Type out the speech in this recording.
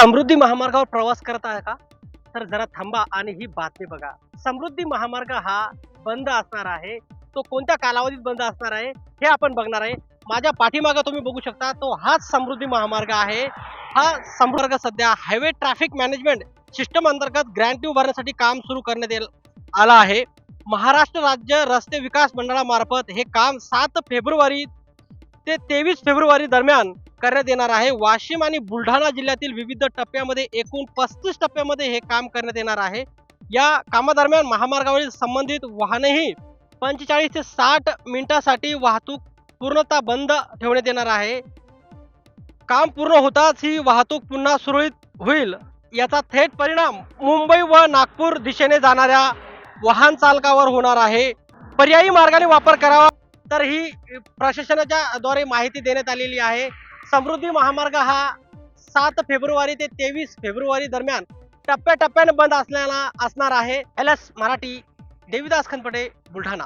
समृद्धी महामार्गावर प्रवास करत आहे का? तर जरा थांबा आणि ही बातमी बघा. समृद्धी महामार्ग हा बंद असणार आहे. तो कोणत्या कालावधीत बंद असणार आहे? हे आपण बघणार आहे. माझ्या पाठीमागे तुम्ही बघू शकता तो हाच समृद्धी महामार्ग आहे. हा संपर्क सध्या हायवे ट्रॅफिक मॅनेजमेंट सिस्टम अंतर्गत ग्रँट उभारण्यासाठी काम सुरू करण्यात येल- आलं आहे. महाराष्ट्र राज्य रस्ते विकास मंडळामार्फत हे काम सात फेब्रुवारी ते तेवीस फेब्रुवारी दरम्यान करण्यात येणार आहे. वाशिम आणि बुलढाणा जिल्ह्यातील विविध टप्प्यामध्ये एकूण पस्तीस टप्प्यामध्ये हे काम करण्यात येणार आहे. या कामादरम्यान महामार्गावरील संबंधित वाहनेही पंचेचाळीस ते साठ मिनिटासाठी वाहतूक पूर्णतः बंद ठेवण्यात येणार आहे. काम पूर्ण होताच ही वाहतूक पुन्हा सुरळीत होईल. याचा थेट परिणाम मुंबई व नागपूर दिशेने जाणाऱ्या वाहन चालकावर होणार आहे. पर्यायी मार्गाने वापर करावा तर ही प्रशासनाच्या द्वारे माहिती देण्यात आलेली आहे. समृद्धी महामार्ग हा सात फेब्रुवारी ते तेवीस फेब्रुवारी दरम्यान टप्प्याटप्प्याने बंद असल्याला असणार आहे. L S Marathi Devidas Khanapate Buldhana.